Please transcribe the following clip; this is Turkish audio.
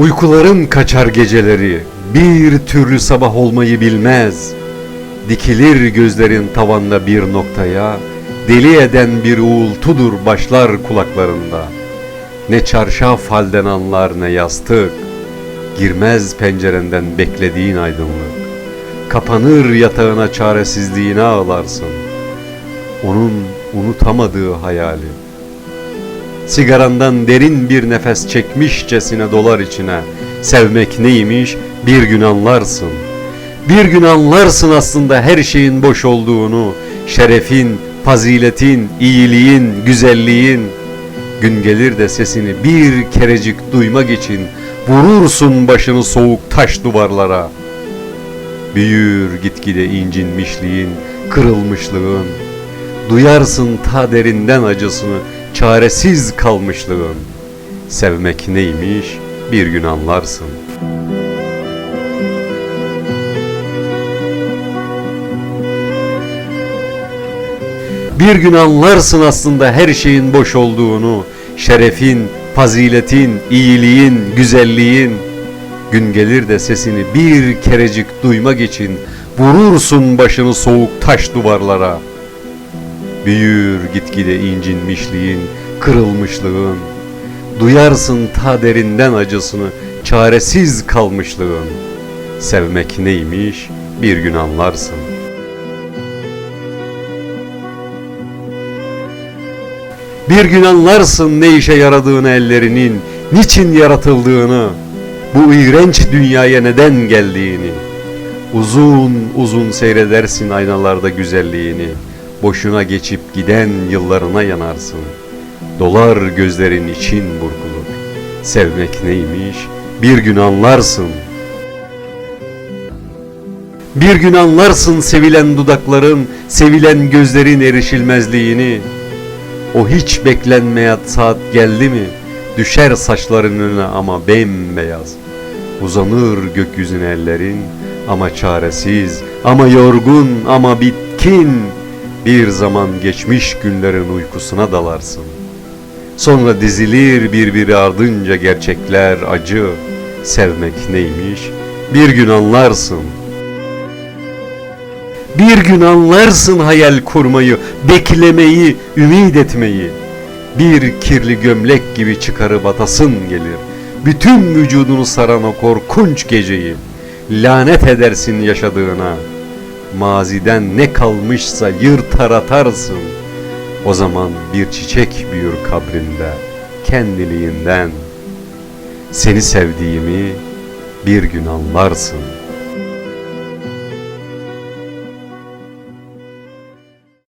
Uykuların kaçar geceleri, bir türlü sabah olmayı bilmez. Dikilir gözlerin tavanda bir noktaya, deli eden bir uğultudur başlar kulaklarında. Ne çarşaf halden anlar ne yastık, girmez pencerenden beklediğin aydınlık. Kapanır yatağına çaresizliğine ağlarsın. Onun unutamadığı hayali. Sigarandan derin bir nefes çekmişçesine dolar içine. Sevmek neymiş bir gün anlarsın. Bir gün anlarsın aslında her şeyin boş olduğunu. Şerefin, faziletin, iyiliğin, güzelliğin. Gün gelir de sesini bir kerecik duymak için vurursun başını soğuk taş duvarlara. Büyür gitgide incinmişliğin, kırılmışlığın. Duyarsın ta derinden acısını, çaresiz kalmışlığın. Sevmek neymiş bir gün anlarsın. Bir gün anlarsın aslında her şeyin boş olduğunu, şerefin, faziletin, iyiliğin, güzelliğin. Gün gelir de sesini bir kerecik duymak için vurursun başını soğuk taş duvarlara. Büyür gitgide incinmişliğin, kırılmışlığın. Duyarsın ta derinden acısını, çaresiz kalmışlığın. Sevmek neymiş bir gün anlarsın. Bir gün anlarsın ne işe yaradığını ellerinin, niçin yaratıldığını, bu iğrenç dünyaya neden geldiğini. Uzun uzun seyredersin aynalarda güzelliğini, boşuna geçip giden yıllarına yanarsın. Dolar gözlerin için burkulur. Sevmek neymiş bir gün anlarsın. Bir gün anlarsın sevilen dudakların, sevilen gözlerin erişilmezliğini. O hiç beklenmeyen saat geldi mi? Düşer saçların önüne ama bembeyaz. Uzanır gökyüzüne ellerin ama çaresiz, ama yorgun, ama bitkin. Bir zaman geçmiş günlerin uykusuna dalarsın. Sonra dizilir birbiri ardınca gerçekler acı. Sevmek neymiş? Bir gün anlarsın. Bir gün anlarsın hayal kurmayı, beklemeyi, ümit etmeyi. Bir kirli gömlek gibi çıkarıp atasın gelir. Bütün vücudunu saran o korkunç geceyi. Lanet edersin yaşadığına. Maziden ne kalmışsa yırtar atarsın. O zaman bir çiçek büyür kabrinde, kendiliğinden. Seni sevdiğimi bir gün anlarsın.''